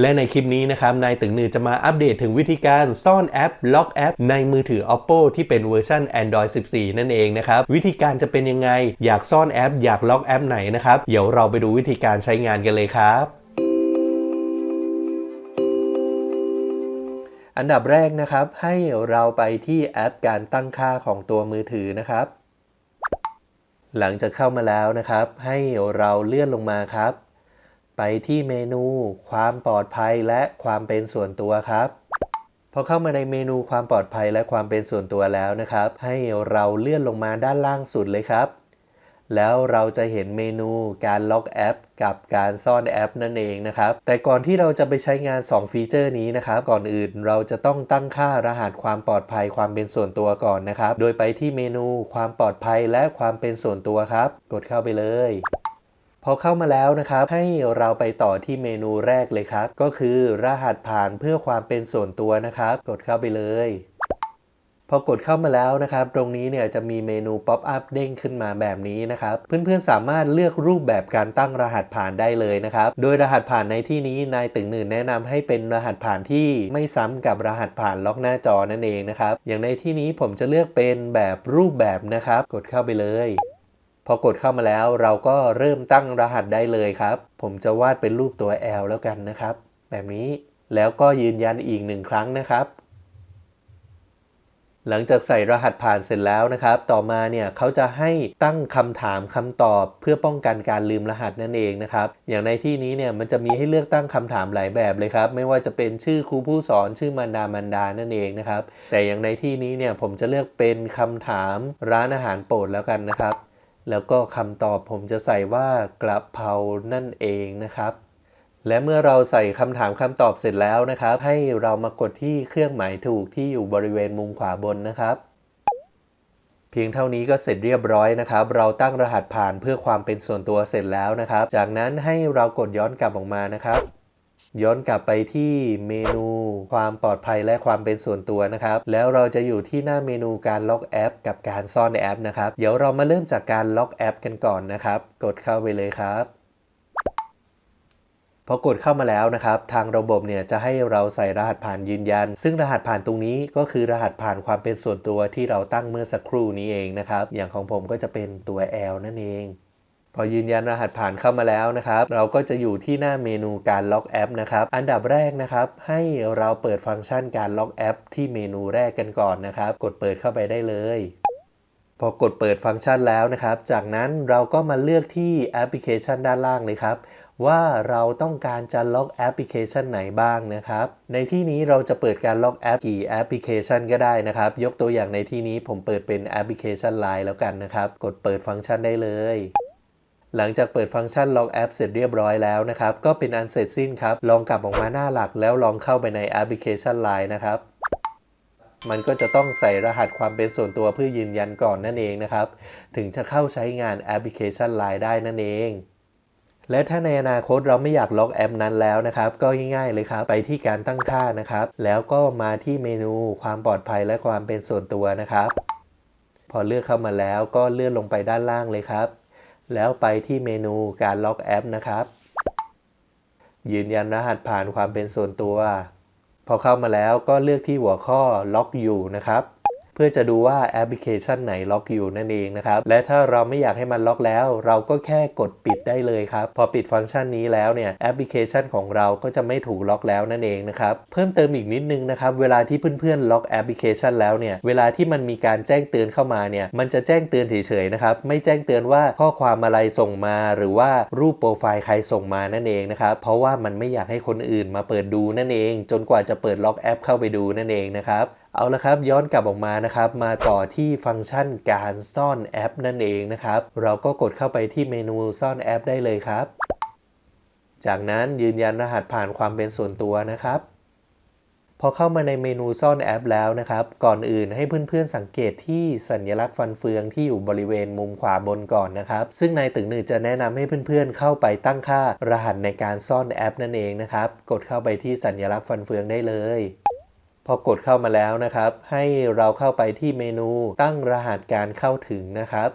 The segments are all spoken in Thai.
และในคลิปนี้นะครับนายตึงนือจะมาอัปเดตถึงวิธีการซ่อนแอปล็อกแอป ในมือถือ Oppo ที่เป็นเวอร์ชัน Android 14 นั่นเองนะครับ วิธีการจะเป็นยังไง อยากซ่อนแอป อยากล็อกแอปไหนนะครับ เดี๋ยวเราไปดูวิธีการใช้งานกันเลยครับอันดับแรกนะครับให้เราไปที่แอปการตั้งค่าของตัวมือถือนะครับ หลังจากเข้ามาแล้วนะครับ ให้เราเลื่อนลงมาครับ ไปที่เมนู ความปลอดภัยและความเป็นส่วนตัวครับพอเข้ามาในเมนูความปลอดภัยและความเป็นส่วนตัวแล้วนะครับ ให้เราเลื่อนลงมาด้านล่างสุดเลยครับ แล้วเราจะเห็นเมนูการล็อกแอป กับการซ่อนแอปนั่นเองนะครับ แต่ก่อนที่เราจะไปใช้งาน 2 ฟีเจอร์นี้นะครับ ก่อนอื่นเราจะต้องตั้งค่ารหัสความปลอดภัยความเป็นส่วนตัวก่อนนะครับ โดยไปที่เมนูความปลอดภัยและความเป็นส่วนตัวครับ กดเข้าไปเลย อเข้ามาแล้วนะครับ ให้เราไปต่อที่เมนูแรกเลยครับ ก็คือรหัสผ่านเพื่อความเป็นส่วนตัวนะครับ กดเข้าไปเลยพอกดเข้ามาแล้วนะครับ ตรงนี้เนี่ยจะมีเมนูป๊อปอัพเด้งขึ้นมาแบบนี้นะครับ เพื่อนๆสามารถเลือกรูปแบบการตั้งรหัสผ่านได้เลยนะครับ โดยรหัสผ่านในที่นี้นายตึงหนึ่งแนะนำให้เป็นรหัสผ่านที่ไม่ซ้ำกับรหัสผ่านล็อกหน้าจอนั่นเองนะครับ อย่างในที่นี้ผมจะเลือกเป็นแบบรูปแบบนะครับ กดเข้าไปเลย พอกดเข้ามาแล้วเราก็เริ่มตั้งรหัสได้เลยครับ ผมจะวาดเป็นรูปตัว L แล้วกันนะครับ แบบนี้แล้วก็ยืนยันอีกหนึ่งครั้งนะครับ หลังจากใส่รหัสผ่านเสร็จแล้วนะครับ ต่อมาเนี่ยเขาจะให้ตั้งคำถามคำตอบ เพื่อป้องกันการลืมรหัสนั่นเองนะครับ อย่างในที่นี้เนี่ยมันจะมีให้เลือกตั้งคำถามหลายแบบเลยครับ ไม่ว่าจะเป็นชื่อครูผู้สอนชื่อมารดามารดานั่นเองนะครับ แต่อย่างในที่นี้เนี่ยผมจะเลือกเป็นคำถามร้านอาหารโปรดแล้วกันนะครับ แล้วก็คำตอบผมจะใส่ว่ากระเพรานั่นเองนะครับ และเมื่อเราใส่คำถามคำตอบเสร็จแล้วนะครับ ให้เรามากดที่เครื่องหมายถูกที่อยู่บริเวณมุมขวาบนนะครับ เพียงเท่านี้ก็เสร็จเรียบร้อยนะครับ เราตั้งรหัสผ่านเพื่อความเป็นส่วนตัวเสร็จแล้วนะครับ จากนั้นให้เรากดย้อนกลับออกมานะครับ ย้อนกลับไปที่เมนูความปลอดภัยและความเป็นส่วนตัวนะครับ แล้วเราจะอยู่ที่หน้าเมนูการล็อกแอป กับการซ่อนแอปนะครับเดี๋ยวเรามาเริ่มจากการล็อกแอป กันก่อนนะครับ กดเข้าไปเลยครับพอกดเข้ามาแล้วนะครับ ทางระบบเนี่ยจะให้เราใส่รหัสผ่านยืนยัน ซึ่งรหัสผ่านตรงนี้ก็คือรหัสผ่านความเป็นส่วนตัวที่เราตั้งเมื่อสักครู่นี้เองนะครับ อย่างของผมก็จะเป็นตัว L นั่นเอง พอยืนยันรหัสผ่านเข้ามาแล้วนะครับ เราก็จะอยู่ที่หน้าเมนูการล็อกแอปนะครับ อันดับแรกนะครับ ให้เราเปิดฟังก์ชันการล็อกแอป ที่เมนูแรกกันก่อนนะครับ กดเปิดเข้าไปได้เลยพอกดเปิดฟังก์ชันแล้วนะครับ จากนั้นเราก็มาเลือกที่แอปพลิเคชันด้านล่างเลยครับ ว่าเราต้องการจะล็อกแอปพลิเคชันไหนบ้างนะครับ ในที่นี้เราจะเปิดการล็อกแอปกี่แอปพลิเคชันก็ได้นะครับ ยกตัวอย่างในที่นี้ผมเปิดเป็นแอปพลิเคชัน Line แล้วกันนะครับ กดเปิดฟังก์ชันได้เลย หลังจากเปิดฟังก์ชันล็อกแอปเสร็จเรียบร้อยแล้วนะครับ ก็เป็นอันเสร็จสิ้นครับ ลองกลับออกมาหน้าหลักแล้วลองเข้าไปในแอปพลิเคชัน Line นะครับ มันก็จะต้องใส่รหัสความเป็นส่วนตัวเพื่อยืนยันก่อนนั่นเองนะครับ ถึงจะเข้าใช้งานแอปพลิเคชัน Line ได้นั่นเองและถ้าในอนาคตเราไม่อยากล็อกแอปนั้นแล้วนะครับ ก็ง่ายๆเลยครับ ไปที่การตั้งค่านะครับ แล้วก็มาที่เมนูความปลอดภัยและความเป็นส่วนตัวนะครับ พอเลือกเข้ามาแล้วก็เลื่อนลงไปด้านล่างเลยครับ แล้วไปที่เมนูการล็อกแอปนะครับ ยืนยันรหัสผ่านความเป็นส่วนตัว พอเข้ามาแล้วก็เลือกที่หัวข้อล็อกอยู่นะครับ พื่อจะดูว่าแอปพลิเคชันไหนล็อกอยู่นั่นเองนะครับ และถ้าเราไม่อยากให้มันล็อกแล้ว เราก็แค่กดปิดได้เลยครับ พอปิดฟังก์ชันนี้แล้วเนี่ยแอปพลิเคชันของเราก็จะไม่ถูกล็อกแล้วนั่นเองนะครับ เพิ่มเติมอีกนิดนึงนะครับ เวลาที่เพื่อนๆล็อกแอปพลิเคชันแล้วเนี่ย เวลาที่มันมีการแจ้งเตือนเข้ามาเนี่ย มันจะแจ้งเตือนเฉยๆนะครับ ไม่แจ้งเตือนว่าข้อความอะไรส่งมา หรือว่ารูปโปรไฟล์ใครส่งมานั่นเองนะครับ เพราะว่ามันไม่อยากให้คนอื่นมาเปิดดูนั่นเอง จนกว่าจะเปิดล็อกแอปเข้าไปดูนั่นเองนะครับ เอาละครับย้อนกลับออกมานะครับมาต่อที่ฟังก์ชันการซ่อนแอปนั่นเองนะครับเราก็กดเข้าไปที่เมนูซ่อนแอปได้เลยครับ จากนั้นยืนยันรหัสผ่านความเป็นส่วนตัวนะครับพอเข้ามาในเมนูซ่อนแอปแล้วนะครับ ก่อนอื่นให้เพื่อนๆสังเกตที่สัญลักษณ์ฟันเฟืองที่อยู่บริเวณมุมขวาบนก่อนนะครับ ซึ่งนายตึงหนึ่งจะแนะนำให้เพื่อนๆเข้าไปตั้งค่ารหัสในการซ่อนแอปนั่นเองนะครับ กดเข้าไปที่สัญลักษณ์ฟันเฟืองได้เลย พอกดเข้ามาแล้วนะครับ ให้เราเข้าไปที่เมนูตั้งรหัสการเข้าถึงนะครับ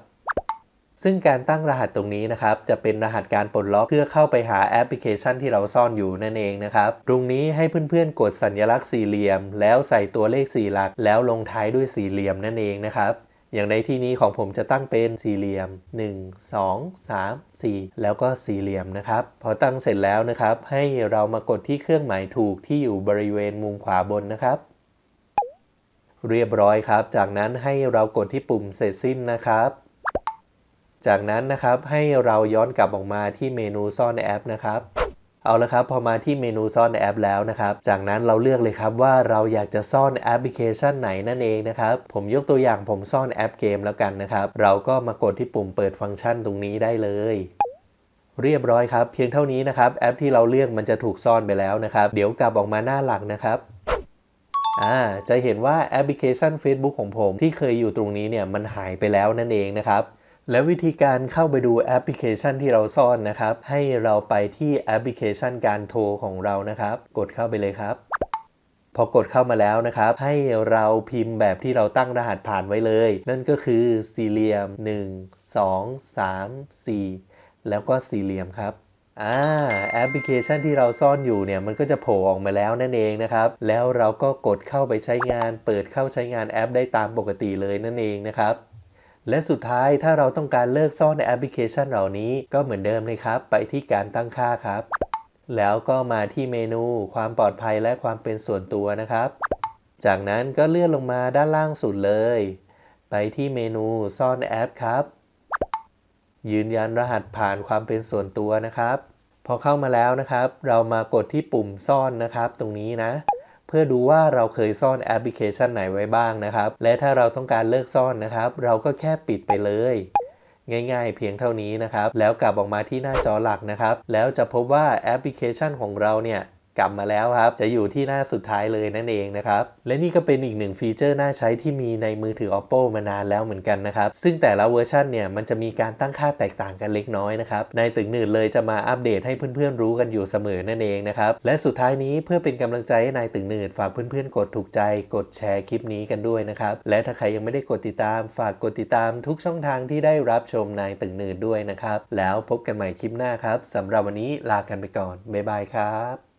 ซึ่งการตั้งรหัสตรงนี้นะครับ จะเป็นรหัสการปลดล็อกเพื่อเข้าไปหาแอปพลิเคชันที่เราซ่อนอยู่นั่นเองนะครับ ตรงนี้ให้เพื่อนๆ กดสัญลักษณ์สี่เหลี่ยม แล้วใส่ตัวเลขสี่หลัก แล้วลงท้ายด้วยสี่เหลี่ยมนั่นเองนะครับ อย่างในที่นี้ของผมจะตั้งเป็นสี่เหลี่ยม 1 2 3 4 แล้วก็สี่เหลี่ยมนะครับ พอตั้งเสร็จแล้วนะครับ ให้เรามากดที่เครื่องหมายถูกที่อยู่บริเวณมุมขวาบนนะครับ เรียบร้อยครับ จากนั้นให้เรากดที่ปุ่มเสร็จสิ้นนะครับจากนั้นนะครับให้เราย้อนกลับออกมาที่เมนูซ่อนแอปนะครับ เอาละครับพอมาที่เมนูซ่อนแอปแล้วนะครับ จากนั้นเราเลือกเลยครับว่าเราอยากจะซ่อนแอปพลิเคชันไหนนั่นเองนะครับผมยกตัวอย่างผมซ่อนแอปเกมแล้วกันนะครับ เราก็มากดที่ปุ่มเปิดฟังก์ชันตรงนี้ได้เลยเรียบร้อยครับ เพียงเท่านี้นะครับ แอปที่เราเลือกมันจะถูกซ่อนไปแล้วนะครับ เดี๋ยวกลับออกมาหน้าหลักนะครับอ่าจะเห็นว่าแอปพลิเคชัน Facebook ของผมที่เคยอยู่ตรงนี้เนี่ยมันหายไปแล้วนั่นเองนะครับ และวิธีการเข้าไปดูแอปพลิเคชันที่เราซ่อนนะครับ ให้เราไปที่แอปพลิเคชันการโทรของเรานะครับ กดเข้าไปเลยครับ พอกดเข้ามาแล้วนะครับ ให้เราพิมพ์แบบที่เราตั้งรหัสผ่านไว้เลย นั่นก็คือสี่เหลี่ยม 1 2 3 4 แล้วก็สี่เหลี่ยมครับอ่าแอปพลิเคชันที่เราซ่อนอยู่เนี่ยมันก็จะโผล่ออกมาแล้วนั่นเองนะครับ แล้วเราก็กดเข้าไปใช้งาน เปิดเข้าใช้งานแอปได้ตามปกติเลยนั่นเองนะครับ และสุดท้ายถ้าเราต้องการเลิกซ่อนในแอปพลิเคชันเหล่านี้ก็เหมือนเดิมเลยครับ ไปที่การตั้งค่าครับ แล้วก็มาที่เมนูความปลอดภัยและความเป็นส่วนตัวนะครับ จากนั้นก็เลื่อนลงมาด้านล่างสุดเลย ไปที่เมนูซ่อนแอปครับ ยืนยันรหัสผ่านความเป็นส่วนตัวนะครับ พอเข้ามาแล้วนะครับ เรามากดที่ปุ่มซ่อนนะครับ ตรงนี้นะ พื่อดูว่าเราเคยซ่อนแอปพลิเคชันไหนไว้บ้างนะครับ และถ้าเราต้องการเลิกซ่อนนะครับ เราก็แค่ปิดไปเลย ง่ายๆ เพียงเท่านี้นะครับ แล้วกลับออกมาที่หน้าจอหลักนะครับ แล้วจะพบว่าแอปพลิเคชันของเราเนี่ย กลับมาแล้วครับ จะอยู่ที่หน้าสุดท้ายเลยนั่นเองนะครับ และนี่ก็เป็นอีกหนึ่งฟีเจอร์น่าใช้ที่มีในมือถือ Oppo มานานแล้วเหมือนกันนะครับ ซึ่งแต่ละเวอร์ชันเนี่ยมันจะมีการตั้งค่าแตกต่างกันเล็กน้อยนะครับนายตึงหนืดเลยจะมาอัปเดตให้เพื่อนๆรู้กันอยู่เสมอนั่นเองนะครับ และสุดท้ายนี้เพื่อเป็นกำลังใจให้นายตึงหนืดฝากเพื่อนๆ กดถูกใจ กดแชร์คลิปนี้กันด้วยนะครับ และถ้าใครยังไม่ได้กดติดตาม ฝากกดติดตามทุกช่องทางที่ได้รับชมนายตึงหนืดด้วยนะครับ แล้วพบกันใหม่คลิปหน้าครับสำหรับวันนี้ลากันไปก่อนบ๊ายบายครับ